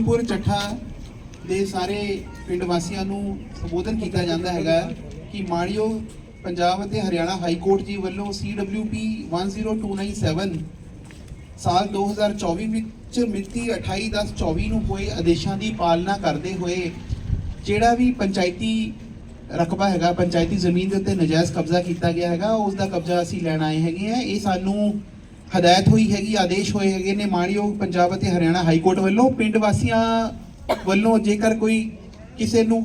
ਨੂਰਪੁਰ ਚੱਠਾ ਦੇ ਸਾਰੇ ਪਿੰਡ ਵਾਸੀਆਂ ਨੂੰ ਸੰਬੋਧਨ ਕੀਤਾ ਜਾਂਦਾ ਹੈਗਾ ਕਿ ਮਾਣਯੋਗ ਪੰਜਾਬ ਅਤੇ ਹਰਿਆਣਾ ਹਾਈ ਕੋਰਟ ਜੀ ਵੱਲੋਂ CWP 10297 ਸਾਲ 2024 ਵਿੱਚ ਮਿਤੀ 28/10/24 ਨੂੰ ਹੋਏ ਆਦੇਸ਼ਾਂ ਦੀ ਪਾਲਣਾ ਕਰਦੇ ਹੋਏ ਜਿਹੜਾ ਵੀ ਪੰਚਾਇਤੀ ਰਕਬਾ ਹੈਗਾ, ਪੰਚਾਇਤੀ ਜ਼ਮੀਨ ਦੇ ਉੱਤੇ ਨਜਾਇਜ਼ ਕਬਜ਼ਾ ਕੀਤਾ ਗਿਆ ਹੈਗਾ, ਉਸ ਦਾ ਕਬਜ਼ਾ ਅਸੀਂ ਲੈਣ ਆਏ ਹੈਗੇ ਆ ਇਹ ਸਾਨੂੰ ਹਦਾਇਤ ਹੋਈ ਹੈਗੀ, ਆਦੇਸ਼ ਹੋਏ ਹੈਗੇ ਨੇ ਮਾਣਯੋਗ ਪੰਜਾਬ ਅਤੇ ਹਰਿਆਣਾ ਹਾਈ ਕੋਰਟ ਵੱਲੋਂ। ਪਿੰਡ ਵਾਸੀਆਂ ਵੱਲੋਂ ਜੇਕਰ ਕੋਈ ਕਿਸੇ ਨੂੰ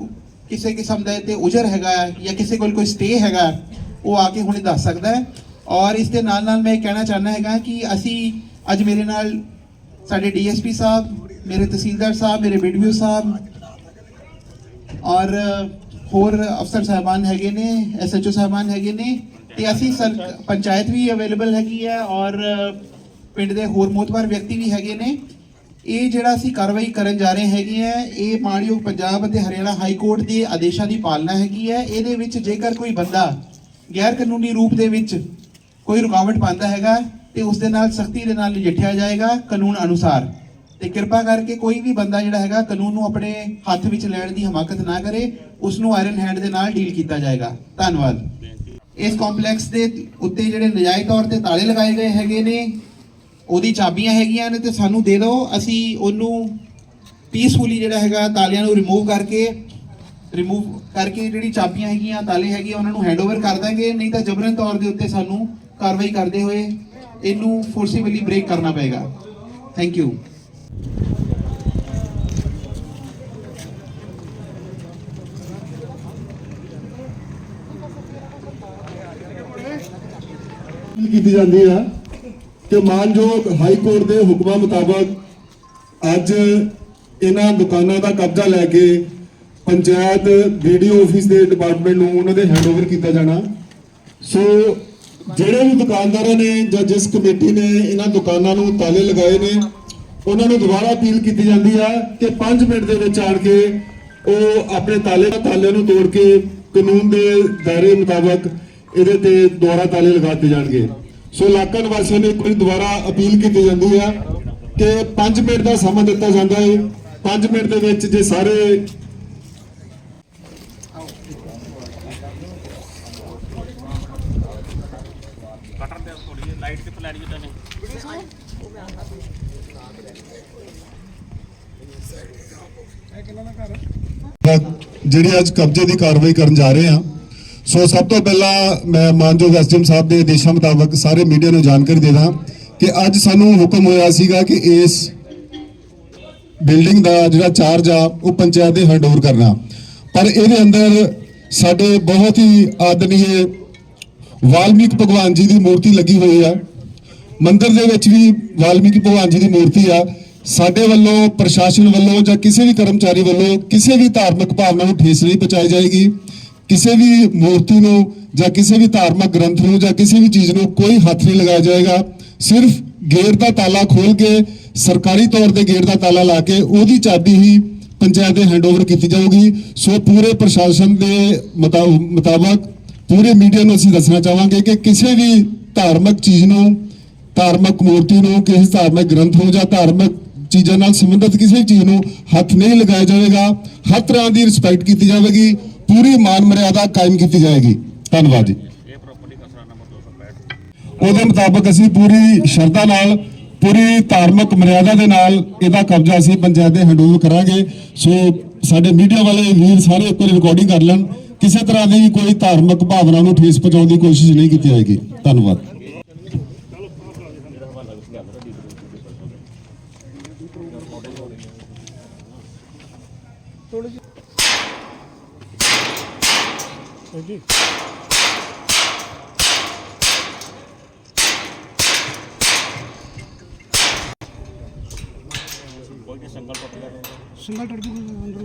ਕਿਸੇ ਕਿਸਮ ਦਾ ਤੇ ਉਜਰ ਹੈਗਾ ਜਾਂ ਕਿਸੇ ਕੋਲ ਕੋਈ ਸਟੇ ਹੈਗਾ ਉਹ ਆ ਕੇ ਹੁਣੇ ਦੱਸ ਸਕਦਾ ਹੈ। ਔਰ ਇਸ ਦੇ ਨਾਲ ਨਾਲ ਮੈਂ ਇਹ ਕਹਿਣਾ ਚਾਹੁੰਦਾ ਹੈਗਾ ਕਿ ਅਸੀਂ ਅੱਜ ਮੇਰੇ ਨਾਲ ਸਾਡੇ ਡੀਐਸਪੀ ਸਾਹਿਬ, ਮੇਰੇ ਤਹਿਸੀਲਦਾਰ ਸਾਹਿਬ, ਮੇਰੇ ਵੀਡੀਓ ਸਾਹਿਬ ਔਰ ਹੋਰ ਅਫਸਰ ਸਾਹਿਬਾਨ ਹੈਗੇ ਨੇ, ਐਸਐਚਓ ਸਾਹਿਬਾਨ ਹੈਗੇ ਨੇ। ਤੇ ਅਸੀਂ ਸਰ ਪੰਚਾਇਤ ਵੀ ਅਵੇਲੇਬਲ ਹੈਗੀ ਹੈ ਔਰ ਪਿੰਡ ਦੇ ਹੋਰ ਮੋਤਬਰ ਵਿਅਕਤੀ ਵੀ ਹੈਗੇ ਨੇ। ਇਹ ਜਿਹੜਾ ਅਸੀਂ ਕਾਰਵਾਈ ਕਰਨ ਜਾ ਰਹੇ ਹੈਗੇ ਆ ਇਹ ਮਾਣਯੋਗ ਪੰਜਾਬ ਅਤੇ ਹਰਿਆਣਾ ਹਾਈ ਕੋਰਟ ਦੇ ਆਦੇਸ਼ਾਂ ਦੀ ਪਾਲਣਾ ਹੈਗੀ ਹੈ। ਇਹਦੇ ਵਿੱਚ ਜੇਕਰ ਕੋਈ ਬੰਦਾ ਗੈਰ ਕਾਨੂੰਨੀ ਰੂਪ ਦੇ ਵਿੱਚ ਕੋਈ ਰੁਕਾਵਟ ਪਾਉਂਦਾ ਹੈਗਾ, ਤੇ ਉਸ ਦੇ ਨਾਲ ਸਖਤੀ ਦੇ ਨਾਲ ਨਜਿੱਠਿਆ ਜਾਏਗਾ ਕਾਨੂੰਨ ਅਨੁਸਾਰ। ਤੇ ਕਿਰਪਾ ਕਰਕੇ ਕੋਈ ਵੀ ਬੰਦਾ ਜਿਹੜਾ ਹੈਗਾ, ਕਾਨੂੰਨ ਨੂੰ ਆਪਣੇ ਹੱਥ ਵਿੱਚ ਲੈਣ ਦੀ ਹਮਾਕਤ ਨਾ ਕਰੇ, ਉਸ ਨੂੰ ਆਇਰਨ ਹੈਂਡ ਦੇ ਨਾਲ ਡੀਲ ਕੀਤਾ ਜਾਏਗਾ। ਧੰਨਵਾਦ। ਇਸ ਕੰਪਲੈਕਸ ਦੇ ਉੱਤੇ ਜਿਹੜੇ ਨਜਾਇਜ਼ ਤੌਰ ਤੇ ਤਾਲੇ ਲਗਾਏ ਗਏ ਹੈਗੇ ਨੇ ਉਹਦੀ ਚਾਬੀਆਂ ਹੈਗੀਆਂ ਨੇ ਤੇ ਸਾਨੂੰ ਦੇ ਦਿਓ ਅਸੀਂ ਉਹਨੂੰ ਪੀਸਫੁਲੀ ਜਿਹੜਾ ਹੈਗਾ ਤਾਲਿਆਂ ਨੂੰ ਰਿਮੂਵ ਕਰਕੇ ਰਿਮੂਵ ਕਰਕੇ ਜਿਹੜੀ ਚਾਬੀਆਂ ਹੈਗੀਆਂ ਤਾਲੇ ਹੈਗੇ ਆ, ਉਹਨਾਂ ਨੂੰ ਹੈਂਡਓਵਰ ਕਰ ਦਾਂਗੇ ਨਹੀਂ ਤਾਂ ਜਬਰਨ ਤੌਰ ਦੇ ਉੱਤੇ ਸਾਨੂੰ ਕਾਰਵਾਈ ਕਰਦੇ ਹੋਏ ਇਹਨੂੰ ਫੋਰਸੀਬਲੀ ਬ੍ਰੇਕ ਕਰਨਾ ਪਏਗਾ। ਥੈਂਕ ਯੂ ਅਪੀਲ ਕੀਤੀ ਜਾਂਦੀ ਆ ਕਿ ਮਾਨਯੋਗ ਹਾਈ ਕੋਰਟ ਦੇ ਹੁਕਮਾਂ ਮੁਤਾਬਕ ਅੱਜ ਇਹਨਾਂ ਦੁਕਾਨਾਂ ਦਾ ਕਬਜ਼ਾ ਲੈ ਕੇ ਪੰਚਾਇਤ ਵੀਡੀਓ ਆਫਿਸ ਦੇ ਡਿਪਾਰਟਮੈਂਟ ਨੂੰ ਉਹਨਾਂ ਦੇ ਹੈਂਡਓਵਰ ਕੀਤਾ ਜਾਣਾ। ਸੋ ਜਿਹੜੇ ਵੀ ਦੁਕਾਨਦਾਰਾਂ ਨੇ ਜਾਂ ਜਿਸ ਕਮੇਟੀ ਨੇ ਇਹਨਾਂ ਦੁਕਾਨਾਂ ਨੂੰ ਤਾਲੇ ਲਗਾਏ ਨੇ, ਉਹਨਾਂ ਨੂੰ ਦੁਬਾਰਾ ਅਪੀਲ ਕੀਤੀ ਜਾਂਦੀ ਹੈ ਕਿ 5 ਮਿੰਟ ਦੇ ਵਿੱਚ ਆਣ ਕੇ ਉਹ ਆਪਣੇ ਤਾਲੇ ਤਾਲੇ ਨੂੰ ਤੋੜ ਕੇ ਕਾਨੂੰਨ ਦੇ ਦਾਇਰੇ ਮੁਤਾਬਕ ਇਹਦੇ ਤੇ ਦੁਆਰਾ ਤਾਲੇ ਲਗਾ ਦਿੱਤੇ ਜਾਣਗੇ। ਸੋ ਇਲਾਕਾ ਨਿਵਾਸੀਆਂ ਨੂੰ ਇੱਕ ਵਾਰੀ ਦੁਬਾਰਾ ਅਪੀਲ ਕੀਤੀ ਜਾਂਦੀ ਹੈ ਕਿ 5 ਮਿੰਟ ਦਾ ਸਮਾਂ ਦਿੱਤਾ ਜਾਂਦਾ ਹੈ 5 ਮਿੰਟ ਦੇ ਵਿੱਚ ਜੇ ਸਾਰੇ ਕਟਰ ਤੇ ਥੋੜੀ ਲਾਈਟ ਕਿੱਥੇ ਲੈਣੀ ਜਿੱਦਾਂ ਨੇ ਜਿਹੜੀ ਅੱਜ ਕਬਜ਼ੇ ਦੀ ਕਾਰਵਾਈ ਕਰਨ ਜਾ ਰਹੇ ਹਾਂ ਸੋ ਸਭ ਤੋਂ ਪਹਿਲਾਂ ਮੈਂ ਮਾਨਯੋਗ ਐਸਡੀਐਮ ਸਾਹਿਬ ਦੇ ਆਦੇਸ਼ਾਂ ਮੁਤਾਬਕ ਸਾਰੇ ਮੀਡੀਆ ਨੂੰ ਜਾਣਕਾਰੀ ਦੇ ਦਾਂ ਕਿ ਅੱਜ ਸਾਨੂੰ ਹੁਕਮ ਹੋਇਆ ਸੀਗਾ ਕਿ ਇਸ ਬਿਲਡਿੰਗ ਦਾ ਜਿਹੜਾ ਚਾਰਜ ਆ, ਉਹ ਪੰਚਾਇਤ ਦੇ ਹੈਂਡਓਵਰ ਕਰਨਾ। ਪਰ ਇਹਦੇ ਅੰਦਰ ਸਾਡੇ ਬਹੁਤ ਹੀ ਆਦਰਨੀਏ ਵਾਲਮੀਕ ਭਗਵਾਨ ਜੀ ਦੀ ਮੂਰਤੀ ਲੱਗੀ ਹੋਈ ਆ। ਮੰਦਿਰ ਦੇ ਵਿੱਚ ਵੀ ਵਾਲਮੀਕ ਭਗਵਾਨ ਜੀ ਦੀ ਮੂਰਤੀ ਆ। ਸਾਡੇ ਵੱਲੋਂ, ਪ੍ਰਸ਼ਾਸਨ ਵੱਲੋਂ ਜਾਂ ਕਿਸੇ ਵੀ ਕਰਮਚਾਰੀ ਵੱਲੋਂ ਕਿਸੇ ਵੀ ਧਾਰਮਿਕ ਭਾਵਨਾ ਨੂੰ ਠੇਸ ਨਹੀਂ ਪਹੁੰਚਾਈ ਜਾਏਗੀ। ਕਿਸੇ ਵੀ ਮੂਰਤੀ ਨੂੰ ਜਾਂ ਕਿਸੇ ਵੀ ਧਾਰਮਿਕ ਗ੍ਰੰਥ ਨੂੰ ਜਾਂ ਕਿਸੇ ਵੀ ਚੀਜ਼ ਨੂੰ ਕੋਈ ਹੱਥ ਨਹੀਂ ਲਗਾਇਆ ਜਾਏਗਾ। ਸਿਰਫ ਗੇਟ ਦਾ ਤਾਲਾ ਖੋਲ ਕੇ, ਸਰਕਾਰੀ ਤੌਰ ਤੇ ਗੇਟ ਦਾ ਤਾਲਾ ਲਾ ਕੇ ਉਹਦੀ ਚਾਬੀ ਹੀ ਪੰਚਾਇਤ ਦੇ ਹੈਂਡਓਵਰ ਕੀਤੀ ਜਾਊਗੀ। ਸੋ ਪੂਰੇ ਪ੍ਰਸ਼ਾਸਨ ਦੇ ਮੁਤਾ- ਮੁਤਾਬਕ ਪੂਰੇ ਮੀਡੀਆ ਨੂੰ ਅਸੀਂ ਦੱਸਣਾ ਚਾਹਾਂਗੇ ਕਿ ਕਿਸੇ ਵੀ ਧਾਰਮਿਕ ਚੀਜ਼ ਨੂੰ, ਧਾਰਮਿਕ ਮੂਰਤੀ ਨੂੰ, ਕਿਸੇ ਧਾਰਮਿਕ ਗ੍ਰੰਥ ਨੂੰ ਜਾਂ ਧਾਰਮਿਕ ਚੀਜ਼ਾਂ ਨਾਲ ਸੰਬੰਧਿਤ ਕਿਸੇ ਵੀ ਚੀਜ਼ ਨੂੰ ਹੱਥ ਨਹੀਂ ਲਗਾਇਆ ਜਾਵੇਗਾ। ਹਰ ਤਰ੍ਹਾਂ ਦੀ ਰਿਸਪੈਕਟ ਕੀਤੀ ਜਾਵੇਗੀ। ਪੂਰੀ ਮਾਨ ਮਰਿਆਦਾ ਕਾਇਮ ਕੀਤੀ ਜਾਏਗੀ। ਧੰਨਵਾਦ ਜੀ। ਉਹਦੇ ਮੁਤਾਬਕ ਅਸੀਂ ਪੂਰੀ ਸ਼ਰਧਾ ਨਾਲ, ਪੂਰੀ ਧਾਰਮਿਕ ਮਰਿਆਦਾ ਦੇ ਨਾਲ ਇਹਦਾ ਕਬਜ਼ਾ ਅਸੀਂ ਪੰਚਾਇਤ ਦੇ ਹੈਂਡਓਵਰ ਕਰਾਂਗੇ। ਸੋ ਸਾਡੇ ਮੀਡੀਆ ਵਾਲੇ ਵੀਰ ਸਾਰੇ ਇੱਕ ਵਾਰੀ ਰਿਕਾਰਡਿੰਗ ਕਰ ਲੈਣ। ਕਿਸੇ ਤਰ੍ਹਾਂ ਦੀ ਕੋਈ ਧਾਰਮਿਕ ਭਾਵਨਾ ਨੂੰ ਠੇਸ ਪਹੁੰਚਾਉਣ ਦੀ ਕੋਸ਼ਿਸ਼ ਨਹੀਂ ਕੀਤੀ ਜਾਏਗੀ। ਧੰਨਵਾਦ। ਕੋਈ ਸੰਗਲ ਟੁੱਟ ਗਿਆ ਸਿੰਗਲ ਟੜ ਕੇ ਅੰਦਰ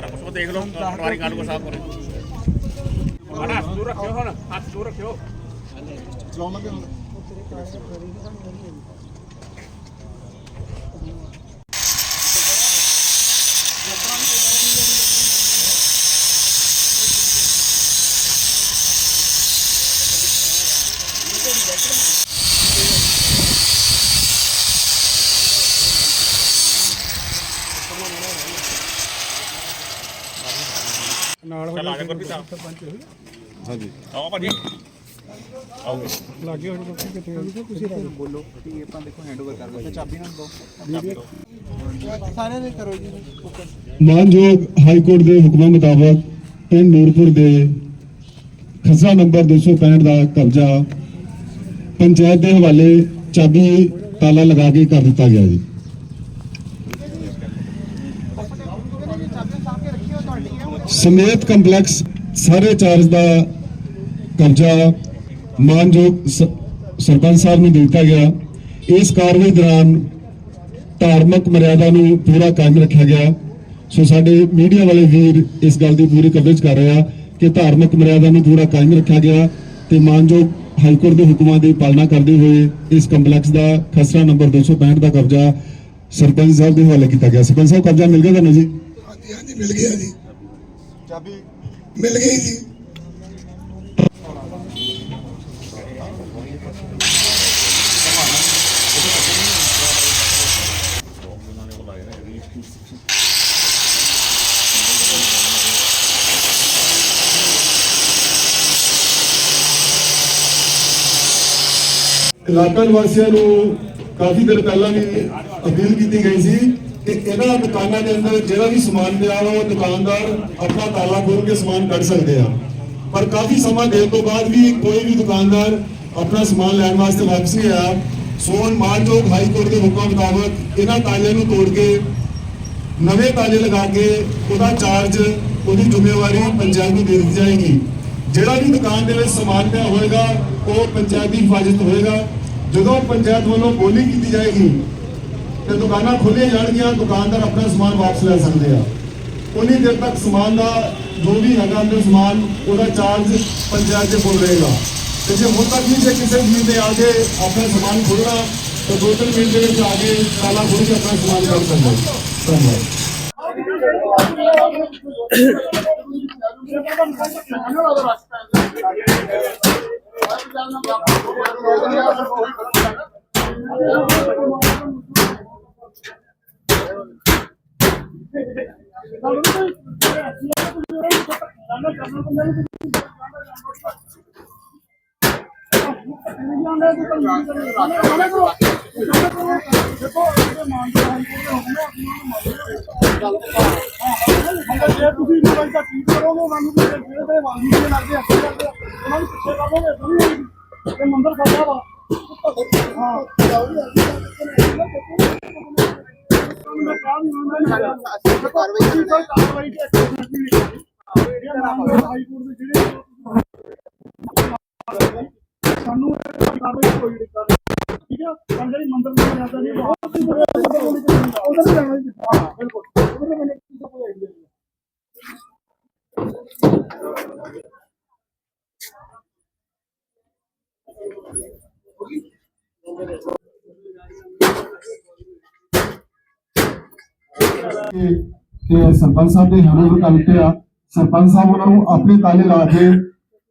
ਰੱਖ ਸੋ ਦੇਖ ਲਓ ਪਟਵਾਰੀ ਗੱਲ ਕੋ ਸਾਫ਼ ਕਰੇ ਮਾੜਾ, ਹੱਥ ਦੂਰ ਰੱਖਿਓ ਹੁਣ, ਹੱਥ ਦੂਰ ਰੱਖਿਓ। ਚਲਾਉਣਾ ਵੀ ਹੁੰਦਾ ਨਾਲ ਹੋ ਗਿਆ ਸਰਪੰਚ ਹਾਂਜੀ। ਆਓ ਭਾਜੀ। ਆਓਗੇ ਲੱਗੇ ਹੋਏ ਲੋਕੀ ਕਿੱਥੇ ਆ ਤੁਸੀਂ ਰੱਖ ਬੋਲੋ ਕਿ ਆਪਾਂ ਦੇਖੋ ਹੈਂਡਓਵਰ ਕਰ ਦਿੰਦੇ ਚਾਬੀ ਨਾਲ ਦੋ। ਸਾਰਿਆਂ ਦੇ ਕਰੋ ਜੀ। ਫੋਕਸ ਮਾਨਯੋਗ ਹਾਈ ਕੋਰਟ ਦੇ ਹੁਕਮਾਂ ਮੁਤਾਬਕ ਪਿੰਡ ਨੂਰਪੁਰ ਦੇ ਖਸਰਾ ਨੰਬਰ 265 ਦਾ ਕਬਜ਼ਾ ਪੰਚਾਇਤ ਦੇ ਹਵਾਲੇ ਚਾਬੀ ਤਾਲਾ ਲਗਾ ਕੇ ਕਰ ਦਿੱਤਾ ਗਿਆ ਜੀ। ਸਮੇਤ ਕੰਪਲੈਕਸ ਸਾਰੇ ਚਾਰਜ ਦਾ ਕਬਜ਼ਾ ਮਾਨਯੋਗ ਸਰਪੰਚ ਸਾਹਿਬ ਨੂੰ ਦਿੱਤਾ ਗਿਆ ਇਸ ਕਾਰਵਾਈ ਦੌਰਾਨ ਧਾਰਮਿਕ ਮਰਿਆਦਾ ਨੂੰ ਪੂਰਾ ਕਾਇਮ ਰੱਖਿਆ ਗਿਆ। ਸੋ ਸਾਡੇ ਮੀਡੀਆ ਵਾਲੇ ਵੀਰ ਇਸ ਗੱਲ ਦੀ ਪੂਰੀ ਕਵਰੇਜ ਕਰ ਰਹੇ ਆ ਕਿ ਧਾਰਮਿਕ ਮਰਿਆਦਾ ਨੂੰ ਪੂਰਾ ਕਾਇਮ ਰੱਖਿਆ ਗਿਆ ਤੇ ਮਾਨਯੋਗ ਹਾਈ ਕੋਰਟ ਦੇ ਹੁਕਮਾਂ ਦੀ ਪਾਲਣਾ ਕਰਦੇ ਹੋਏ ਇਸ ਕੰਪਲੈਕਸ ਦਾ ਖਸਰਾ ਨੰਬਰ 265 ਦਾ ਕਬਜ਼ਾ ਸਰਪੰਚ ਸਾਹਿਬ ਦੇ ਹਵਾਲੇ ਕੀਤਾ ਗਿਆ। ਸਰਪੰਚ ਸਾਹਿਬ ਕਬਜ਼ਾ ਮਿਲ ਗਿਆ ਤੁਹਾਨੂੰ ਜੀ? ਹਾਂਜੀ ਹਾਂਜੀ ਮਿਲ ਗਿਆ ਜੀ। ਚਾਬੀ? ਮਿਲ ਗਈ ਜੀ। ਇਲਾਕਾ ਨਿਵਾਸੀਆਂ ਨੂੰ ਕਾਫੀ ਦਿਨ ਪਹਿਲਾਂ ਵੀ ਅਪੀਲ ਕੀਤੀ ਗਈ ਸੀ ਕਿ ਇਹਨਾਂ ਦੁਕਾਨਾਂ ਦੇ ਅੰਦਰ ਜਿਹੜਾ ਵੀ ਸਮਾਨ ਪਿਆ ਉਹ ਦੁਕਾਨਦਾਰ ਆਪਣਾ ਤਾਲਾ ਖੋਲ ਕੇ ਸਮਾਨ ਕੱਢ ਸਕਦੇ ਆ। ਪਰ ਕਾਫੀ ਸਮਾਂ ਦੇਣ ਤੋਂ ਬਾਅਦ ਵੀ ਕੋਈ ਵੀ ਦੁਕਾਨਦਾਰ ਆਪਣਾ ਸਮਾਨ ਲੈਣ ਵਾਸਤੇ ਵਾਪਸ ਨਹੀਂ ਆਇਆ ਸੋ ਹੁਣ ਮਾਨਯੋਗ ਹਾਈ ਕੋਰਟ ਦੇ ਹੁਕਮਾਂ ਮੁਤਾਬਕ ਇਹਨਾਂ ਤਾਲਿਆਂ ਨੂੰ ਤੋੜ ਕੇ, ਨਵੇਂ ਤਾਲੇ ਲਗਾ ਕੇ ਉਹਦਾ ਚਾਰਜ ਉਹਦੀ ਜ਼ਿੰਮੇਵਾਰੀ ਪੰਚਾਇਤ ਨੂੰ ਦੇ ਦਿੱਤੀ ਜਾਏਗੀ। ਜਿਹੜਾ ਵੀ ਦੁਕਾਨ ਦੇ ਵਿੱਚ ਸਮਾਨ ਪਿਆ ਹੋਏਗਾ, ਉਹ ਪੰਚਾਇਤ ਦੀ ਹਿਫਾਜ਼ਤ ਹੋਏਗਾ। ਜਦੋਂ ਪੰਚਾਇਤ ਵੱਲੋਂ ਬੋਲੀ ਕੀਤੀ ਜਾਏਗੀ, ਤੇ ਦੁਕਾਨਾਂ ਖੋਲੀਆਂ ਜਾਣਗੀਆਂ, ਦੁਕਾਨਦਾਰ ਆਪਣਾ ਸਮਾਨ ਵਾਪਸ ਲੈ ਸਕਦੇ ਆ। ਉਨੀ ਦੇਰ ਤੱਕ ਸਮਾਨ ਦਾ ਜੋ ਵੀ ਹੈਗਾ ਅੰਦਰ ਸਮਾਨ, ਉਹਦਾ ਚਾਰਜ ਪੰਚਾਇਤ ਦੇ ਕੋਲ ਰਹੇਗਾ। ਤੇ ਜੇ ਹੁਣ ਤੱਕ ਵੀ ਜੇ ਕਿਸੇ ਵੀ ਦੇ ਆ ਕੇ ਆਪਣਾ ਸਮਾਨ ਖੋਲਣਾ ਤਾਂ ਦੋ ਤਿੰਨ ਮਿੰਟ ਦੇ ਵਿੱਚ ਆ ਕੇ ਤਾਲਾ ਖੋਲ ਕੇ ਆਪਣਾ ਸਮਾਨ ਕੱਢ ਸਕਦਾ ਧੰਨਵਾਦ। ਜੇ ਤੁਸੀਂ ਇਹਨਾਂ ਦਾ ਠੀਕ ਕਰੋਗੇ। ਮੈਨੂੰ ਵੀ ਜਿਹੜੇ ਤੇ ਵਾਂਗੀ ਦੇ ਲੱਗਦੇ ਅੱਗੇ ਕਰਦੇ ਉਹਨਾਂ ਨੂੰ ਪਿੱਛੇ ਕਰੋਗੇ ਥੋੜੀ ਇਹ ਮੰਦਰ ਸਾਡਾ ਵਾ ਹਾਂ ਮੈਂ ਕਹਾਂ ਵੀ ਉਹਨਾਂ ਨੇ ਕਾਰਵਾਈ ਕਰਨੀ ਕਾਰਵਾਈ ਦੀ ਐਕਟੀਵਿਟੀ ਨਹੀਂ ਇਹ ਮਾਮਲਾ ਹਾਈ ਕੋਰਟ ਦੇ ਜਿਹੜੇ ਸਾਨੂੰ ਇਹ ਕਾਰਵਾਈ ਕੋਈ ਨਹੀਂ ਠੀਕ ਹੈ ਪਰ ਜਿਹੜੀ ਮੰਦਰ ਦੀ ਮਰਿਆਦਾ ਨਹੀਂ ਬਹੁਤ ਹੀ ਬੜਾ ਉਧਰ ਜਾਣਾ ਜੀ ਹਾਂ, ਬਿਲਕੁਲ। ਉਧਰ ਮੈਨੂੰ ਕਿਸੇ ਕੋਈ ਆਈਡੀਆ ਨਹੀਂ ਸਰਪੰਚ ਸਾਹਿਬ ਦੇ ਹੈਂਡਓਵਰ ਕਰ ਦਿੱਤੇ ਆ। ਸਰਪੰਚ ਸਾਹਿਬ ਉਹਨਾਂ ਨੂੰ ਆਪਣੇ ਤਾਲੇ ਲਾ ਕੇ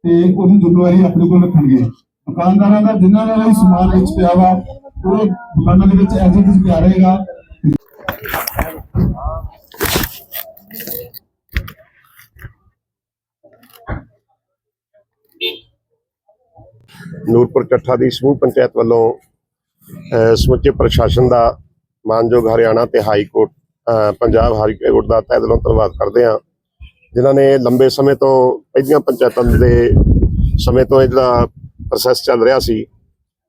ਤੇ ਉਹਦੀ ਜ਼ਿੰਮੇਵਾਰੀ ਆਪਣੇ ਕੋਲ ਰੱਖਣਗੇ। ਦੁਕਾਨਦਾਰਾਂ ਦਾ ਜਿਨ੍ਹਾਂ ਦਾ ਵੀ ਸਮਾਨ ਵਿੱਚ ਪਿਆ ਵਾ ਉਹ ਦੁਕਾਨਾਂ ਦੇ ਵਿੱਚ ਐਜ ਇਟ ਪਿਆ ਰਹੇਗਾ। ਨੂਰਪੁਰ ਚੱਠਾ ਦੀ ਸਮੂਹ ਪੰਚਾਇਤ ਵੱਲੋਂ ਅਹ, ਸਮੁੱਚੇ ਪ੍ਰਸ਼ਾਸਨ ਦਾ ਮਾਨਯੋਗ ਹਰਿਆਣਾ ਤੇ high court uh, Punjab high court ਦਾ ਤਹਿ ਦਿਲੋਂ ਧੰਨਵਾਦ ਕਰਦੇ ਹਾਂ ਜਿਨ੍ਹਾਂ ਨੇ ਲੰਬੇ ਸਮੇਂ ਤੋਂ ਪਹਿਲੀਆਂ ਪੰਚਾਇਤਾਂ ਦੇ ਸਮੇਂ ਤੋਂ ਇਹ ਜਿਹੜਾ ਪ੍ਰੋਸੈਸ ਚੱਲ ਰਿਹਾ ਸੀ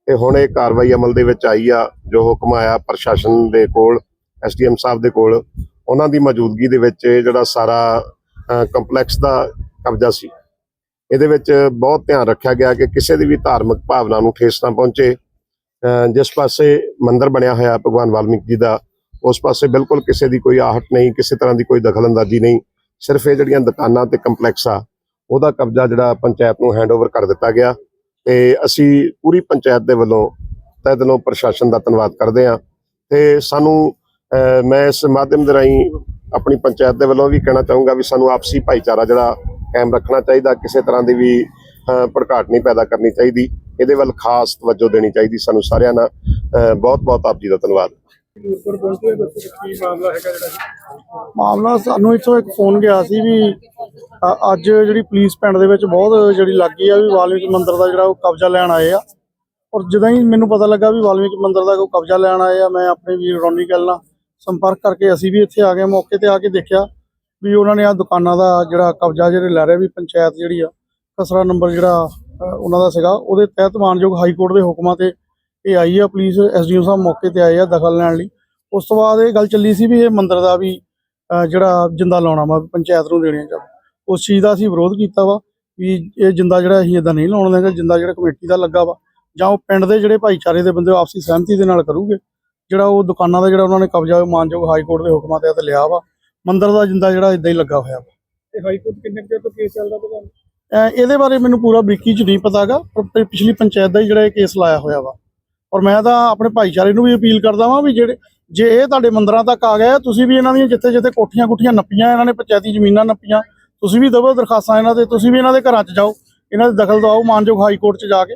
ਤੇ ਹੁਣ ਇਹ ਕਾਰਵਾਈ ਅਮਲ ਦੇ ਵਿੱਚ ਆਈ ਆ, ਜੋ ਹੁਕਮ ਆਇਆ ਪ੍ਰਸ਼ਾਸਨ ਦੇ ਕੋਲ, ਐਸਡੀਐਮ ਸਾਹਿਬ ਦੇ ਕੋਲ, ਉਹਨਾਂ ਦੀ ਮੌਜੂਦਗੀ ਦੇ ਵਿੱਚ ਜਿਹੜਾ ਸਾਰਾ ਕੰਪਲੈਕਸ ਦਾ ਕਬਜ਼ਾ ਸੀ। ਇਹਦੇ ਵਿੱਚ ਬਹੁਤ ਧਿਆਨ ਰੱਖਿਆ ਗਿਆ ਕਿ ਕਿਸੇ ਦੀ ਵੀ ਧਾਰਮਿਕ ਭਾਵਨਾ ਨੂੰ ਠੇਸ ਨਾ ਪਹੁੰਚੇ। ਜਿਸ ਪਾਸੇ ਮੰਦਿਰ ਬਣਿਆ ਹੋਇਆ ਭਗਵਾਨ ਵਾਲਮੀਕ ਜੀ ਦਾ, ਉਸ ਪਾਸੇ ਬਿਲਕੁਲ ਕਿਸੇ ਦੀ ਕੋਈ ਆਹਟ ਨਹੀਂ, ਕਿਸੇ ਤਰ੍ਹਾਂ ਦੀ ਕੋਈ ਦਖਲਅੰਦਾਜ਼ੀ ਨਹੀਂ। ਸਿਰਫ ਇਹ ਜਿਹੜੀਆਂ ਦੁਕਾਨਾਂ ਤੇ ਕੰਪਲੈਕਸ ਆ, ਉਹਦਾ ਕਬਜ਼ਾ ਜਿਹੜਾ ਪੰਚਾਇਤ ਨੂੰ ਹੈਂਡਓਵਰ ਕਰ ਦਿੱਤਾ ਗਿਆ। ਤੇ ਅਸੀਂ ਪੂਰੀ ਪੰਚਾਇਤ ਦੇ ਵੱਲੋਂ ਤਹਿ ਦਿਲੋਂ ਪ੍ਰਸ਼ਾਸਨ ਦਾ ਧੰਨਵਾਦ ਕਰਦੇ ਹਾਂ ਤੇ ਸਾਨੂੰ ਮੈਂ ਇਸ ਮਾਧਿਅਮ ਦੇ ਰਾਹੀਂ ਆਪਣੀ ਪੰਚਾਇਤ ਦੇ ਵੱਲੋਂ ਵੀ ਕਹਿਣਾ ਚਾਹੂੰਗਾ ਵੀ ਸਾਨੂੰ ਆਪਸੀ ਭਾਈਚਾਰਾ ਜਿਹੜਾ ਕਾਇਮ ਰੱਖਣਾ ਚਾਹੀਦਾ, ਕਿਸੇ ਤਰ੍ਹਾਂ ਦੀ ਵੀ ਭੜਕਾਟ ਨਹੀਂ ਪੈਦਾ ਕਰਨੀ ਚਾਹੀਦੀ। ਇਹਦੇ ਵੱਲ ਖਾਸ ਤਵੱਜੋ ਦੇਣੀ ਚਾਹੀਦੀ ਸਾਨੂੰ ਸਾਰਿਆਂ ਨਾਲ। ਬਹੁਤ ਬਹੁਤ ਆਪ ਜੀ ਦਾ ਧੰਨਵਾਦ। ਮਾਮਲਾ ਸਾਨੂੰ ਇੱਥੋਂ ਇੱਕ ਫੋਨ ਗਿਆ ਸੀ ਵੀ ਅ- ਅੱਜ ਜਿਹੜੀ ਪੁਲਿਸ ਪਿੰਡ ਦੇ ਵਿੱਚ ਬਹੁਤ ਜਿਹੜੀ ਲੱਗੀ ਆ ਵੀ ਵਾਲਮੀਕ ਮੰਦਿਰ ਦਾ ਜਿਹੜਾ ਉਹ ਕਬਜ਼ਾ ਲੈਣ ਆਏ ਆ। ਔਰ ਜਦੋਂ ਹੀ ਮੈਨੂੰ ਪਤਾ ਲੱਗਾ ਵੀ ਵਾਲਮੀਕ ਮੰਦਿਰ ਦਾ ਕੋਈ ਕਬਜ਼ਾ ਲੈਣ ਆਏ ਆ ਮੈਂ ਆਪਣੇ ਵੀਰ ਰੋਨੀ ਗੱਲ ਨਾਲ ਸੰਪਰਕ ਕਰਕੇ ਅਸੀਂ ਵੀ ਇੱਥੇ ਆ ਗਏ ਮੌਕੇ ਤੇ ਆ ਕੇ ਦੇਖਿਆ ਵੀ ਉਹਨਾਂ ਨੇ ਆ ਦੁਕਾਨਾਂ ਦਾ ਜਿਹੜਾ ਕਬਜ਼ਾ ਜਿਹੜੇ ਲੈ ਰਹੇ ਵੀ ਪੰਚਾਇਤ ਜਿਹੜੀ ਆ ਖਸਰਾ ਨੰਬਰ ਜਿਹੜਾ ਅ, ਉਹਨਾਂ ਦਾ ਸੀਗਾ ਉਹਦੇ ਤਹਿਤ ਮਾਨਯੋਗ ਹਾਈ ਕੋਰਟ ਦੇ ਹੁਕਮਾਂ ਤੇ ਇਹ ਆਈ ਆ ਪੁਲਿਸ ਐਸਡੀਓ ਸਾਹਿਬ ਮੌਕੇ ਤੇ ਆਏ ਆ ਦਖਲ ਲੈਣ ਲਈ। ਉਸ ਤੋਂ ਬਾਅਦ ਇਹ ਗੱਲ ਚੱਲੀ ਸੀ ਵੀ ਇਹ ਮੰਦਿਰ ਦਾ ਵੀ ਜਿਹੜਾ ਜਿੰਦਾ ਲਾਉਣਾ ਵਾ ਪੰਚਾਇਤ ਨੂੰ ਦੇਣੇ ਚਾਹੀਦਾ ਉਸ ਚੀਜ਼ ਦਾ ਅਸੀਂ ਵਿਰੋਧ ਕੀਤਾ ਵਾ ਵੀ ਇਹ ਜਿੰਦਾ ਜਿਹੜਾ ਅਸੀਂ ਇਦਾਂ ਨਹੀਂ ਲਾਉਣ ਦੇਗਾ ਜਿੰਦਾ ਜਿਹੜਾ ਕਮੇਟੀ ਦਾ ਲੱਗਾ ਵਾ। ਜਾਂ ਉਹ ਪਿੰਡ ਦੇ ਜਿਹੜੇ ਭਾਈਚਾਰੇ ਦੇ ਬੰਦੇ ਆਪਸੀ ਸਹਿਮਤੀ ਦੇ ਨਾਲ ਕਰੂਗੇ। ਜਿਹੜਾ ਉਹ ਦੁਕਾਨਾਂ ਦਾ ਜਿਹੜਾ ਉਹਨਾਂ ਨੇ ਕਬਜ਼ਾ ਮਾਨਯੋਗ ਹਾਈ ਕੋਰਟ ਦੇ ਹੁਕਮਾਂ ਤਹਿਤ ਲਿਆ ਵਾ ਮੰਦਿਰ ਦਾ ਜਿੰਦਾ ਜਿਹੜਾ ਇਦਾਂ ਹੀ ਲੱਗਾ ਹੋਇਆ ਵਾ। ਤੇ ਹਾਈ ਕੋਰਟ ਕਿੰਨੇ ਚਿਰ ਤੋਂ ਕੇਸ ਚੱਲਦਾ ਪਤਾ ਇਹਦੇ ਬਾਰੇ ਮੈਨੂੰ ਪੂਰਾ ਬਰੀਕੀ ਚ ਨਹੀਂ ਪਤਾਗਾ ਪਰ ਪਿਛਲੀ ਪੰਚਾਇਤ ਦਾ ਹੀ ਜਿਹੜਾ ਇਹ ਕੇਸ ਲਾਇਆ ਹੋਇਆ ਵਾ। ਔਰ ਮੈਂ ਤਾਂ ਆਪਣੇ ਭਾਈਚਾਰੇ ਨੂੰ ਵੀ ਅਪੀਲ ਕਰਦਾ ਵਾਂ ਵੀ ਜਿਹੜੇ ਜੇ ਇਹ ਤੁਹਾਡੇ ਮੰਦਰਾਂ ਤੱਕ ਆ ਗਏ ਆ, ਤੁਸੀਂ ਵੀ ਇਹਨਾਂ ਦੀਆਂ ਜਿੱਥੇ ਜਿੱਥੇ ਕੋਠੀਆਂ ਕੁੱਠੀਆਂ ਨੱਪੀਆਂ ਇਹਨਾਂ ਨੇ ਪੰਚਾਇਤੀ ਜ਼ਮੀਨਾਂ ਨੱਪੀਆਂ ਤੁਸੀਂ ਵੀ ਦਵੋ ਦਰਖਾਸਤਾਂ ਇਹਨਾਂ ਦੇ ਤੁਸੀਂ ਵੀ ਇਹਨਾਂ ਦੇ ਘਰਾਂ 'ਚ ਜਾਓ ਇਹਨਾਂ ਦੇ ਦਖਲ ਦਵਾਓ ਮਾਨਯੋਗ ਹਾਈ ਕੋਰਟ 'ਚ ਜਾ ਕੇ।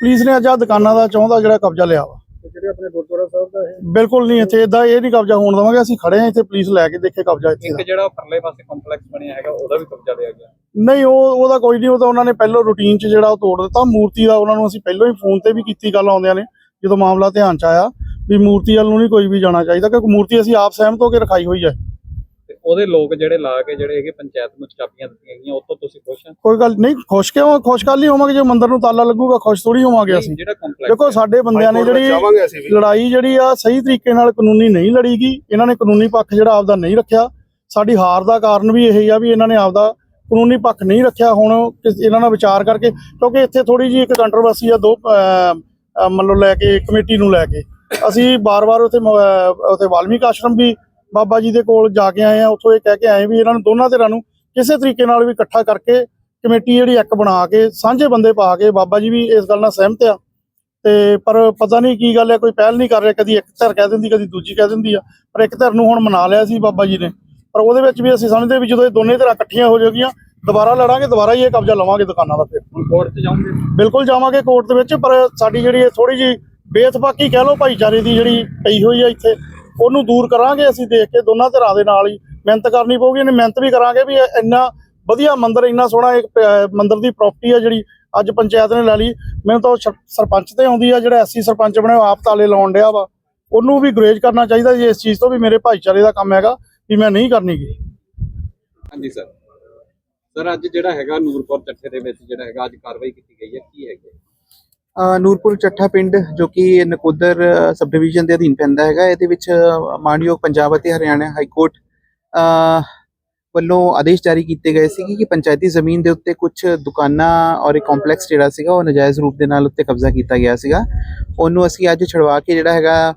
ਪੁਲਿਸ ਨੇ ਅੱਜ ਆ ਦੁਕਾਨਾਂ ਦਾ ਚਾਹੁੰਦਾ ਜਿਹੜਾ ਕਬਜ਼ਾ ਲਿਆ ਵਾ। ਜਿਹੜੇ ਆਪਣੇ ਗੁਰਦੁਆਰਾ ਸਾਹਿਬ ਦਾ ਇਹ ਬਿਲਕੁਲ ਨਹੀਂ ਇੱਥੇ ਇਦਾਂ ਇਹ ਨਹੀਂ ਕਬਜ਼ਾ ਹੋਣ ਦਵਾਂਗੇ ਅਸੀਂ ਖੜੇ ਆ ਇੱਥੇ ਪੁਲਿਸ ਲੈ ਕੇ ਦੇਖੇ ਕਬਜ਼ਾ ਇੱਥੇ ਜਿਹੜਾ ਪਰਲੇ ਪਾਸੇ ਕੰਪਲੈਕਸ ਬਣਿਆ ਹੈਗਾ ਉਹਦਾ ਵੀ ਕਬਜ਼ਾ ਲਿਆ ਗਿਆ। ਨਹੀਂ ਉਹ ਉਹਦਾ ਕੋਈ ਨਹੀਂ ਉਹ ਤਾਂ ਉਹਨਾਂ ਨੇ ਪਹਿਲਾਂ ਰੂਟੀਨ 'ਚ ਜਿਹੜਾ ਉਹ ਤੋੜ ਦਿੱਤਾ। ਮੂਰਤੀ ਦਾ ਉਹਨਾਂ ਨੂੰ ਅਸੀਂ ਪਹਿਲਾਂ ਹੀ ਫੋਨ ਤੇ ਵੀ ਕੀਤੀ ਗੱਲ ਆਉਂਦਿਆਂ ਨੇ ਜਦੋਂ ਮਾਮਲਾ ਧਿਆਨ 'ਚ ਆਇਆ ਵੀ ਮੂਰਤੀ ਵੱਲ ਨੂੰ ਨਹੀਂ ਕੋਈ ਵੀ ਜਾਣਾ ਚਾਹੀਦਾ ਕਿਉਂਕਿ ਮੂਰਤੀ ਅਸੀਂ ਆਪ ਸਹਿਮਤ ਹੋ ਕੇ ਰਖਾਈ ਹੋਈ ਹੈ। ਤੇ ਉਹਦੇ ਲੋਕ ਜਿਹੜੇ ਲਾ ਕੇ ਜਿਹੜੇ ਹੈਗੇ ਪੰਚਾਇਤ ਨੂੰ ਚਾਬੀਆਂ ਦਿੱਤੀਆਂ ਗਈਆਂ ਉਹ ਤੋਂ ਤੁਸੀਂ ਖੁਸ਼ ਹੋ? ਕੋਈ ਗੱਲ ਨਹੀਂ ਖੁਸ਼ ਕਿਉਂ ਖੁਸ਼ ਕੱਲ ਹੀ ਹੋਵਾਂਗੇ ਜੇ ਮੰਦਿਰ ਨੂੰ ਤਾਲਾ ਲੱਗੂਗਾ ਖੁਸ਼ ਥੋੜੀ ਹੋਵਾਂਗੇ ਅਸੀਂ। ਜਿਹੜਾ ਕੰਪਲੈਕਸ ਦੇਖੋ ਸਾਡੇ ਬੰਦਿਆਂ ਨੇ ਜਿਹੜੀ ਲੜਾਈ ਜਿਹੜੀ ਆ ਸਹੀ ਤਰੀਕੇ ਨਾਲ ਕਾਨੂੰਨੀ ਨਹੀਂ ਲੜੀਗੀ। ਇਹਨਾਂ ਨੇ ਕਾਨੂੰਨੀ ਪੱਖ ਜਿਹੜਾ ਆਪਦਾ ਨਹੀਂ ਰੱਖਿਆ। ਸਾਡੀ ਹਾਰ ਦਾ ਕਾਰਨ ਵੀ ਇਹ ਆ ਵੀ ਇਹਨਾਂ ਨੇ ਆਪਦਾ ਕਾਨੂੰਨੀ ਪੱਖ ਨਹੀਂ ਰੱਖਿਆ ਹੁਣ ਕਿਸ- ਇਹਨਾਂ ਨਾਲ ਵਿਚਾਰ ਕਰਕੇ ਕਿਉਂਕਿ ਇੱਥੇ ਥੋੜੀ ਜੀ ਇੱਕ ਕੰਟਰੋਵਰਸੀ ਆ ਦੋ ਅਹ, ਮੰਨ ਲਓ ਲੈ ਕੇ ਕਮੇਟੀ ਨੂੰ ਲੈ ਕੇ। ਅਸੀਂ ਬਾਰ-ਬਾਰ ਉੱਥੇ ਉੱਥੇ ਵਾਲਮੀਕ ਆਸ਼ਰਮ ਵੀ ਬਾਬਾ ਜੀ ਦੇ ਕੋਲ ਜਾ ਕੇ ਆਏ ਆ ਉੱਥੋਂ ਇਹ ਕਹਿ ਕੇ ਆਏ ਵੀ ਇਹਨਾਂ ਨੂੰ ਦੋਨਾਂ ਧਿਰਾਂ ਨੂੰ ਕਿਸੇ ਤਰੀਕੇ ਨਾਲ ਵੀ ਇਕੱਠਾ ਕਰਕੇ ਕਮੇਟੀ ਜਿਹੜੀ ਇੱਕ ਬਣਾ ਕੇ ਸਾਂਝੇ ਬੰਦੇ ਪਾ ਕੇ ਬਾਬਾ ਜੀ ਵੀ ਇਸ ਗੱਲ ਨਾਲ ਸਹਿਮਤ ਆ। ਤੇ ਪਰ ਪਤਾ ਨਹੀਂ ਕੀ ਗੱਲ ਹੈ ਕੋਈ ਪਹਿਲ ਨਹੀਂ ਕਰ ਰਿਹਾ ਕਦੀ ਇੱਕ ਧਿਰ ਕਹਿ ਦਿੰਦੀ ਕਦੀ ਦੂਜੀ ਕਹਿ ਦਿੰਦੀ ਆ। ਪਰ ਇੱਕ ਧਿਰ ਨੂੰ ਹੁਣ ਮਨਾ ਲਿਆ ਸੀ ਬਾਬਾ ਜੀ ਨੇ। ਪਰ ਉਹਦੇ ਵਿੱਚ ਵੀ ਅਸੀਂ ਸਮਝਦੇ ਵੀ ਜਦੋਂ ਇਹ ਦੋਨੇ ਧਿਰਾਂ ਇਕੱਠੀਆਂ ਹੋ ਜਾਗੀਆਂ ਦੁਬਾਰਾ ਲੜਾਂਗੇ ਦੁਬਾਰਾ ਹੀ ਇਹ ਕਬਜ਼ਾ ਲਵਾਂਗੇ ਦੁਕਾਨਾਂ ਦਾ ਫਿਰ। ਕੋਰਟ 'ਚ ਜਾਓਗੇ? ਬਿਲਕੁਲ ਜਾਵਾਂਗੇ ਕੋਰਟ ਦੇ ਵਿੱਚ ਪਰ ਸਾਡੀ ਜਿਹੜੀ ਇਹ ਥੋੜੀ ਜੀ ਬੇਇਤਫਾਕੀ ਕਹਿ ਲਓ ਭਾਈਚਾਰੇ ਦੀ ਜਿਹੜੀ ਪਈ ਹੋਈ ਆ ਇੱਥੇ ਉਹਨੂੰ ਦੂਰ ਕਰਾਂਗੇ ਅਸੀਂ ਦੇਖ ਕੇ ਦੋਨਾਂ ਧਿਰਾਂ ਦੇ ਨਾਲ ਹੀ। ਮਿਹਨਤ ਕਰਨੀ ਪਊਗੀ ਇਹਨੇ ਮਿਹਨਤ ਵੀ ਕਰਾਂਗੇ ਵੀ ਇੰਨਾ ਵਧੀਆ ਮੰਦਿਰ ਇੰਨਾ ਸੋਹਣਾ ਇੱਕ ਮੰਦਿਰ ਦੀ ਪ੍ਰਾਪਰਟੀ ਆ ਜਿਹੜੀ ਅੱਜ ਪੰਚਾਇਤ ਨੇ ਲੈ ਲਈ। ਮੈਨੂੰ ਤਾਂ ਸਰਪੰਚ ਤੇ ਆਉਂਦੀ ਆ ਜਿਹੜਾ ਐਸਸੀ ਸਰਪੰਚ ਬਣਿਆ ਆਪ ਤਾਲੇ ਲਾਉਣ ਡਿਆ ਵਾ। ਉਹਨੂੰ ਵੀ ਗੁਰੇਜ ਕਰਨਾ ਚਾਹੀਦਾ ਜੀ ਇਸ ਚੀਜ਼ ਤੋਂ ਵੀ ਮੇਰੇ ਭਾਈਚਾਰੇ ਦਾ ਕੰਮ ਹੈਗਾ। ਵੀ ਮੈਂ ਨਹੀਂ ਕਰਨੀ ਗੀ। ਹਾਂਜੀ ਸਰ। ਸਰ ਅੱਜ ਜਿਹੜਾ ਹੈਗਾ ਨੂਰਪੁਰ ਚੱਠੇ ਦੇ ਵਿੱਚ ਜਿਹੜਾ ਹੈਗਾ ਅੱਜ ਕਾਰਵਾਈ ਕੀਤੀ ਗਈ ਹੈ ਕੀ ਹੈਗੇ? ਅ, ਨੂਰਪੁਰ ਚੱਠਾ ਪਿੰਡ ਜੋ ਕਿ ਨਕੋਦਰ ਸਬ ਡਿਵੀਜ਼ਨ ਦੇ ਅਧੀਨ ਪੈਂਦਾ ਹੈਗਾ ਇਹਦੇ ਵਿੱਚ ਅ, ਮਾਣਯੋਗ ਪੰਜਾਬ ਅਤੇ ਹਰਿਆਣਾ ਹਾਈ ਕੋਰਟ ਅ, ਵੱਲੋਂ ਆਦੇਸ਼ ਜਾਰੀ ਕੀਤੇ ਗਏ ਸੀ ਕਿ ਪੰਚਾਇਤੀ ਜ਼ਮੀਨ ਦੇ ਉੱਤੇ ਕੁਝ ਦੁਕਾਨਾਂ ਔਰ ਇੱਕ ਕੰਪਲੈਕਸ ਜਿਹੜਾ ਸੀਗਾ ਉਹ ਨਜਾਇਜ਼ ਰੂਪ ਦੇ ਨਾਲ ਉੱਤੇ ਕਬਜ਼ਾ ਕੀਤਾ ਗਿਆ ਸੀਗਾ। ਉਹਨੂੰ ਅਸੀਂ ਅੱਜ ਛੁਡਵਾ ਕੇ ਜਿਹੜਾ ਹੈਗਾ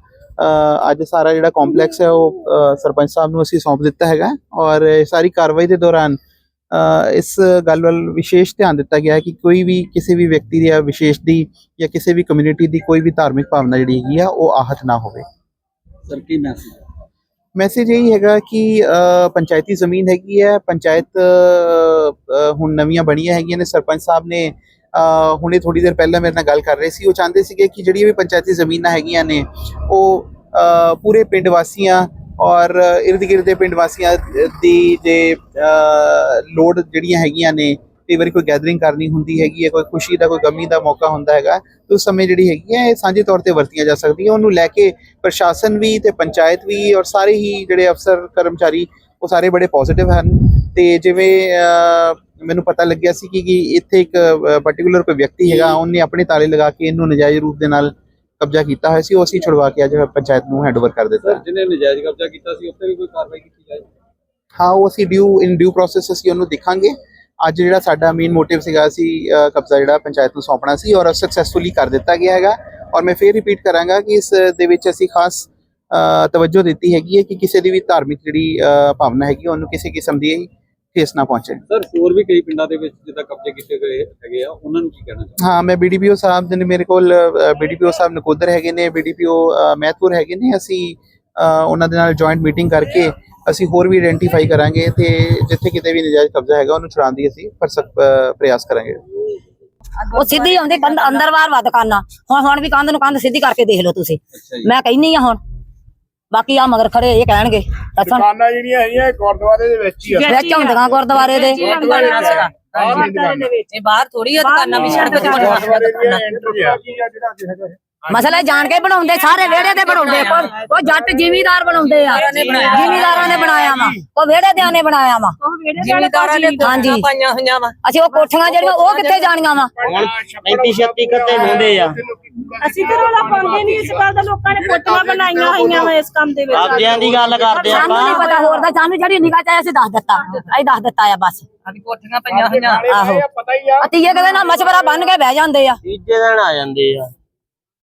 ਅੱਜ ਸਾਰਾ ਜਿਹੜਾ ਕੰਪਲੈਕਸ ਹੈ ਉਹ ਸਰਪੰਚ ਸਾਹਿਬ ਨੂੰ ਅਸੀਂ ਸੌਂਪ ਦਿੱਤਾ ਹੈਗਾ ਔਰ ਸਾਰੀ ਕਾਰਵਾਈ ਦੇ ਦੌਰਾਨ ਇਸ ਗੱਲ ਵੱਲ ਵਿਸ਼ੇਸ਼ ਧਿਆਨ ਦਿੱਤਾ ਗਿਆ ਹੈ ਕਿ ਕੋਈ ਵੀ ਕਿਸੇ ਵੀ ਵਿਅਕਤੀ ਦੀ ਜਾਂ ਵਿਸ਼ੇਸ਼ ਦੀ ਜਾਂ ਕਿਸੇ ਵੀ ਕਮਿਊਨਿਟੀ ਦੀ ਕੋਈ ਵੀ ਧਾਰਮਿਕ ਭਾਵਨਾ ਜਿਹੜੀ ਹੈਗੀ ਆ ਉਹ ਆਹਤ ਨਾ ਹੋਵੇ। ਸਰ ਕੀ ਮੈਸੇਜ ਮੈਸੇਜ ਇਹ ਹੈਗਾ ਕਿ ਪੰਚਾਇਤੀ ਜ਼ਮੀਨ ਹੈਗੀ ਹੈ ਪੰਚਾਇਤ ਹੁਣ ਨਵੀਆਂ ਬਣੀਆਂ ਹੈਗੀਆਂ ਨੇ ਸਰਪੰਚ ਸਾਹਿਬ ਨੇ ਹੁਣੇ ਥੋੜੀ ਦੇਰ ਪਹਿਲਾਂ ਮੇਰੇ ਨਾਲ ਗੱਲ ਕਰ ਰਹੇ ਸੀ। ਉਹ ਚਾਹੁੰਦੇ ਸੀਗੇ ਕਿ ਜਿਹੜੀਆਂ ਵੀ ਪੰਚਾਇਤੀ ਜ਼ਮੀਨਾਂ ਹੈਗੀਆਂ ਨੇ, ਉਹ ਪੂਰੇ ਪਿੰਡ ਵਾਸੀਆਂ ਔਰ ਇਰਦ ਗਿਰਦ ਦੇ ਪਿੰਡ ਵਾਸੀਆਂ ਦੀ ਜੇ ਲੋੜ ਜਿਹੜੀਆਂ ਹੈਗੀਆਂ ਨੇ, ਕਈ ਵਾਰੀ ਕੋਈ ਗੈਦਰਿੰਗ ਕਰਨੀ ਹੁੰਦੀ ਹੈਗੀ ਹੈ, ਕੋਈ ਖੁਸ਼ੀ ਦਾ, ਕੋਈ ਗਮੀ ਦਾ ਮੌਕਾ ਹੁੰਦਾ ਹੈਗਾ, ਤੇ ਉਸ ਸਮੇਂ ਜਿਹੜੀ ਹੈਗੀ ਹੈ ਇਹ ਸਾਂਝੇ ਤੌਰ ਤੇ ਵਰਤੀਆਂ ਜਾ ਸਕਦੀਆਂ। ਉਹਨੂੰ ਲੈ ਕੇ ਪ੍ਰਸ਼ਾਸਨ ਵੀ ਤੇ ਪੰਚਾਇਤ ਵੀ ਔਰ ਸਾਰੇ ਹੀ ਜਿਹੜੇ ਅਫਸਰ, ਕਰਮਚਾਰੀ, ਉਹ ਸਾਰੇ ਬੜੇ ਪੋਜ਼ਿਟਿਵ ਹਨ। ਤੇ ਜਿਵੇਂ ਮੈਨੂੰ ਪਤਾ ਲੱਗਿਆ ਸੀ ਕਿ ਕਿ ਇੱਥੇ ਇੱਕ ਪਾਰਟਿਕੂਲਰ ਕੋਈ ਵਿਅਕਤੀ ਹੈਗਾ ਉਹਨੇ ਆਪਣੇ ਤਾਲੇ ਲਗਾ ਕੇ ਇਹਨੂੰ ਨਜਾਇਜ਼ ਰੂਪ ਦੇ ਨਾਲ ਕਬਜ਼ਾ ਕੀਤਾ ਹੋਇਆ ਸੀ ਉਹ ਅਸੀਂ ਛੁਡਵਾ ਕੇ ਅੱਜ ਪੰਚਾਇਤ ਨੂੰ ਹੈਂਡਓਵਰ ਕਰ ਦਿੱਤਾ। ਜਿਹਨੇ ਨਜਾਇਜ਼ ਕਬਜ਼ਾ ਕੀਤਾ ਸੀ ਉੱਤੇ ਵੀ ਕੋਈ ਕਾਰਵਾਈ ਕੀਤੀ ਜਾਏ? ਹਾਂ ਉਹ ਅਸੀਂ ਡਿਊ ਇਨ ਡਿਊ ਪ੍ਰੋਸੈਸ ਅਸੀਂ ਉਹਨੂੰ ਦੇਖਾਂਗੇ। ਅੱਜ ਜਿਹੜਾ ਸਾਡਾ ਮੇਨ ਮੋਟਿਵ ਸੀਗਾ ਅਹ, ਕਬਜ਼ਾ ਜਿਹੜਾ ਪੰਚਾਇਤ ਨੂੰ ਸੌਂਪਣਾ ਸੀ ਔਰ ਸਕਸੈਸਫੁਲੀ ਕਰ ਦਿੱਤਾ ਗਿਆ ਹੈਗਾ। ਔਰ ਮੈਂ ਫੇਰ ਰਿਪੀਟ ਕਰਾਂਗਾ ਕਿ ਇਸ ਦੇ ਵਿੱਚ ਅਸੀਂ ਖਾਸ ਤਵੱਜੋ ਦਿੱਤੀ ਹੈਗੀ ਹੈ ਕਿ ਕਿਸੇ ਦੀ ਵੀ ਧਾਰਮਿਕ ਜਿਹੜੀ ਭਾਵਨਾ ਹੈਗੀ ਉਹਨੂੰ ਕਿਸੇ ਕਿਸਮ ਦੀ ਠੇਸ ਨਾ ਪਹੁੰਚੇ। ਸਰ ਹੋਰ ਵੀ ਕਈ ਪਿੰਡਾਂ ਦੇ ਵਿੱਚ ਜਿੱਦਾਂ ਕਬਜ਼ੇ ਕੀਤੇ ਗਏ ਹੈਗੇ ਆ ਉਹਨਾਂ ਨੂੰ ਕੀ ਕਹਿਣਾ ਚਾਹੁੰਦੇ ਹਾਂ ਮੈਂ ਬੀਡੀਪੀਓ ਸਾਹਿਬ ਦੇ ਨੇ ਮੇਰੇ ਕੋਲ ਬੀਡੀਪੀਓ ਸਾਹਿਬ ਨਕੋਦਰ ਹੈਗੇ ਨੇ ਬੀਡੀਪੀਓ ਮਹਿਤਪੁਰ ਹੈਗੇ ਨੇ ਅਸੀਂ ਉਹਨਾਂ ਦੇ ਨਾਲ ਜੁਆਇੰਟ ਮੀਟਿੰਗ ਕਰਕੇ ਅਸੀਂ ਹੋਰ ਵੀ ਆਇਡੈਂਟੀਫਾਈ ਕਰਾਂਗੇ ਤੇ ਜਿੱਥੇ ਕਿਤੇ ਵੀ ਨਜਾਇਜ਼ ਕਬਜ਼ਾ ਹੈਗਾ ਉਹਨੂੰ ਛੁਡਾਉਣ ਦੀ ਅਸੀਂ ਪਰ ਪ੍ਰਯਾਸ ਕਰਾਂਗੇ। ਉਹ ਸਿੱਧੀ ਆਉਂਦੀ ਕੰਧ ਅੰਦਰ ਬਾਹਰ ਵਾ ਦੁਕਾਨਾਂ। ਹੁਣ ਹੁਣ ਵੀ ਕੰਧ ਨੂੰ ਕੰਧ ਸਿੱਧੀ ਕਰਕੇ ਦੇਖ ਲਓ ਤੁਸੀਂ। ਮੈਂ ਕਹਿੰਨੀ ਆ ਹੁਣ ਬਾਕੀ ਆ ਮਗਰ ਖੜੇ ਇਹ ਕਹਿਣਗੇ। ਦੱਸਣ। ਦੁਕਾਨਾਂ ਜਿਹੜੀਆਂ ਹੈਗੀਆਂ ਇਹ ਗੁਰਦੁਆਰੇ ਦੇ ਵਿੱਚ ਹੀ ਆ। ਵਿੱਚ ਹੁੰਦੀਆਂ ਗੁਰਦੁਆਰੇ ਦੇ। ਇਹ ਬਾਹਰ ਥੋੜੀ ਆ ਦੁਕਾਨਾਂ ਵੀ ਸੜਕ ਤੇ ਬਣਵਾ ਮਸਲਾ ਜਾਣ ਕੇ ਬਣਾਉਂਦੇ ਸਾਰੇ ਵਿਹੜੇ ਦੇ ਬਣਾਉਂਦੇ। ਕੋਈ ਕੋਈ ਜੱਟ ਜ਼ਿਮੀਦਾਰ ਬਣਾਉਂਦੇ ਆ। ਜ਼ਿਮੀਦਾਰਾਂ ਨੇ ਬਣਾਇਆ। ਵਾ। ਉਹ ਵਿਹੜੇ ਦਿਆਂ ਨੇ ਬਣਾਇਆ ਵਾ। ਜ਼ਿਮੀਦਾਰਾਂ ਨੇ ਹਾਂਜੀ। ਕੋਠੀਆਂ ਪਾਈਆਂ ਹੋਈਆਂ ਵਾ। ਅਸੀਂ ਉਹ ਕੋਠੀਆਂ ਜਿਹੜੀਆਂ ਉਹ ਕਿੱਥੇ ਜਾਣੀਆਂ ਵਾ? 35 36 ਕੱਤੇ ਹੁੰਦੇ ਆ। ਅਸੀਂ ਤੇ ਰੌਲਾ ਪਾਉਂਦੇ ਨਹੀਂ ਇਸ ਗੱਲ ਦਾ ਲੋਕਾਂ ਨੇ ਕੋਟੀਆਂ ਬਣਾਈਆਂ ਹੋਈਆਂ ਵਾ ਇਸ ਕੰਮ ਦੇ ਵਿੱਚ। ਆਪਦਿਆਂ ਦੀ ਗੱਲ ਕਰਦੇ ਸਾਨੂੰ ਨਹੀਂ ਪਤਾ ਹੋਰ ਦਾ ਸਾਨੂੰ ਜਿਹੜੀ ਨਿਗਾਹ ਚ ਆਇਆ ਸੀ ਦੱਸ ਦਿੱਤਾ। ਅਸੀਂ ਦੱਸ ਦਿੱਤਾ ਆ ਬਸ। ਅਸੀਂ ਕੋਠੀਆਂ ਪਾਈਆਂ ਹੋਈਆਂ। ਆਹੋ। ਪਤਾ ਹੀ ਆ। ਅਤੀਏ ਕਦੇ ਨਾ ਮਸ਼ਵਰਾ ਬੰਨ ਕੇ ਬਹਿ ਜਾਂਦੇ ਆ। ਤੀਜੇ ਦਿਨ ਆ ਜਾਂਦੇ ਆ।